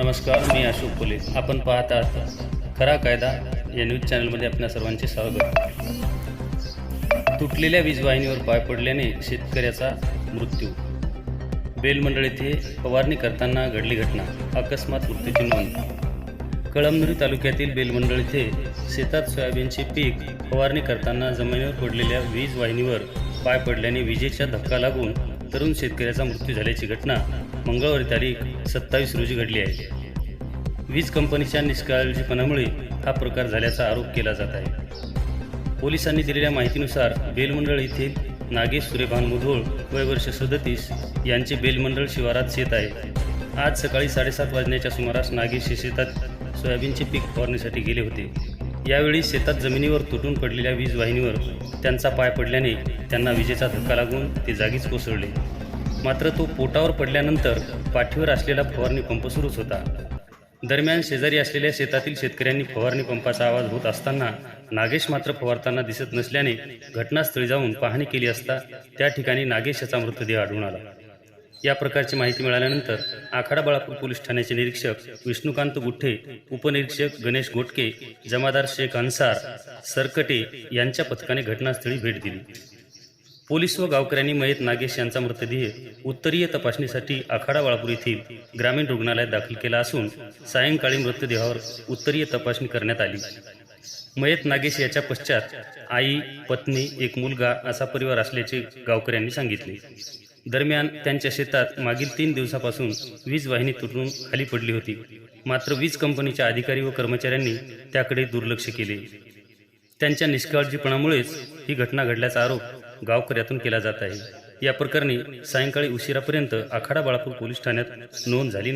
नमस्कार मी अशोक फुले आपण पाहत आहात खरा कायदा या न्यूज चॅनलमध्ये आपल्या सर्वांचे स्वागत. तुटलेल्या वीजवाहिनीवर पाय पडल्याने शेतकऱ्याचा मृत्यू. बेलमंडळ येथे फवारणी करताना घडली घटना. अकस्मात मृत्यूची नोंद. कळमनुरी तालुक्यातील बेलमंडळ येथे शेतात सोयाबीनचे पीक फवारणी करताना जमिनीवर पडलेल्या वीज वाहिनीवर पाय पडल्याने विजेचा धक्का लागून तरुण शेतकऱ्याचा मृत्यू झाल्याची घटना मंगळवारी तारीख सत्तावीस रोजी घडली आहे. वीज कंपनीच्या निष्काळजीपणामुळे हा प्रकार झाल्याचा आरोप केला जात आहे. पोलिसांनी दिलेल्या माहितीनुसार बेलमंडळ येथील नागेश सूर्यभान मुधोळ वय वर्ष सदतीस यांचे बेलमंडळ शिवारात शेत आहे. आज सकाळी साडेसात वाजण्याच्या सुमारास नागेश हे शेतात सोयाबीनचे पीक फवारणीसाठी गेले होते. यावेळी शेतात जमिनीवर तुटून पडलेल्या वीज वाहिनीवर त्यांचा पाय पडल्याने त्यांना विजेचा धक्का लागून ते जागीच कोसळले. मात्र तो पोटावर पडल्यानंतर पाठीवर असलेला फवारणी पंप सुरूच होता. दरम्यान शेजारी असलेल्या शेतातील शेतकऱ्यांनी फवारणी पंपाचा आवाज होत असताना नागेश मात्र फवारताना दिसत नसल्याने घटनास्थळी जाऊन पाहणी केली असता त्या ठिकाणी नागेश याचा मृतदेह आढळून आला. या प्रकारची माहिती मिळाल्यानंतर आखाडा बाळापूर पोलीस ठाण्याचे निरीक्षक विष्णुकांत गुठ्ठे उपनिरीक्षक गणेश गोटके जमादार शेख अन्सार सरकटे यांच्या पथकाने घटनास्थळी भेट दिली. पोलीस व गावकऱ्यांनी मयत नागेश यांचा मृतदेह उत्तरीय तपासणीसाठी आखाडा बाळापूर येथील ग्रामीण रुग्णालयात दाखल केला असून सायंकाळी मृतदेहावर उत्तरीय तपासणी करण्यात आली. मयत नागेश याच्या पश्चात आई पत्नी एक मुलगा असा परिवार असल्याचे गावकऱ्यांनी सांगितले. दरम्यान त्यांच्या शेतात मागील तीन दिवसापासून वीज वाहिनी तुटून खाली पडली होती. मात्र वीज कंपनीच्या अधिकारी व कर्मचाऱ्यांनी त्याकडे दुर्लक्ष केले. त्यांच्या निष्काळजीपणामुळेच ही घटना घडल्याचा आरोप गावकऱ्यातून केला जात आहे. या प्रकरणी सायंकाळी उशिरापर्यंत आखाडा बाळापूर पोलीस ठाण्यात नोंद झाली नाही.